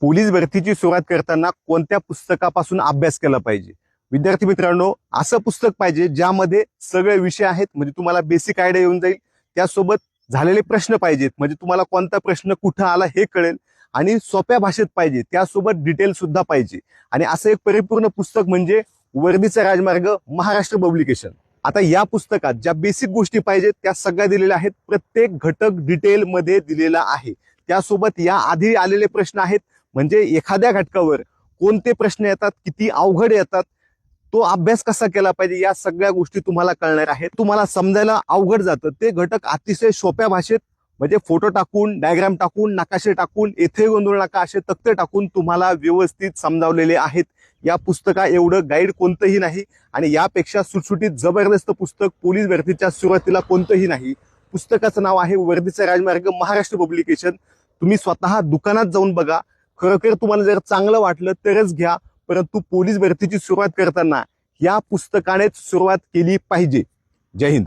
Police भरतीची सुरुवात करताना कोणत्या पुस्तकापासून अभ्यास केला पाहिजे? विद्यार्थी मित्रांनो असं पुस्तक पाहिजे ज्यामध्ये सगळे विषय आहेत म्हणजे तुम्हाला बेसिक आयडिया येऊन जाईल. त्यासोबत झालेले प्रश्न पाहिजेत म्हणजे तुम्हाला कोणता प्रश्न कुठं आला हे कळेल. आणि सोप्या भाषेत पाहिजे त्यासोबत डिटेल सुद्धा पाहिजे. आणि असं एक परिपूर्ण पुस्तक म्हणजे वर्दीचा राजमार्ग महाराष्ट्र पब्लिकेशन आता या पुस्तकात ज्या बेसिक गोष्टी पाहिजेत त्या सगळ्या दिलेल्या आहेत. प्रत्येक घटक डिटेलमध्ये दिलेला आहे. त्यासोबत या आधी आलेले प्रश्न आहेत. म्हणजे एखाद्या घटकावर कोणते प्रश्न येतात? किती अवघड येतात? तो अभ्यास कसा केला पाहिजे? या सगळ्या गोष्टी तुम्हाला कळणार आहेत. तुम्हाला समजायला अवघड जातं. ते घटक अतिशय सोप्या भाषेत म्हणजे फोटो टाकून डायग्राम टाकून नकाशे टाकून येथे गोंधळ नका असे तक्ते टाकून तुम्हाला व्यवस्थित समजावलेले आहेत. या पुस्तका एवढं गाईड कोणतंही नाही आणि यापेक्षा सुटसुटीत जबरदस्त पुस्तक पोलीस भरतीच्या सुरुवातीला कोणतंही नाही. पुस्तकाचं नाव आहे वर्धीचा राजमार्ग महाराष्ट्र पब्लिकेशन तुम्ही स्वतः दुकानात जाऊन बघा. खरोखर तुम्हाला जर चांगलं वाटलं तरच घ्या. परंतु पोलीस भरतीची सुरुवात करताना या पुस्तकानेच सुरुवात केली पाहिजे. जय हिंद.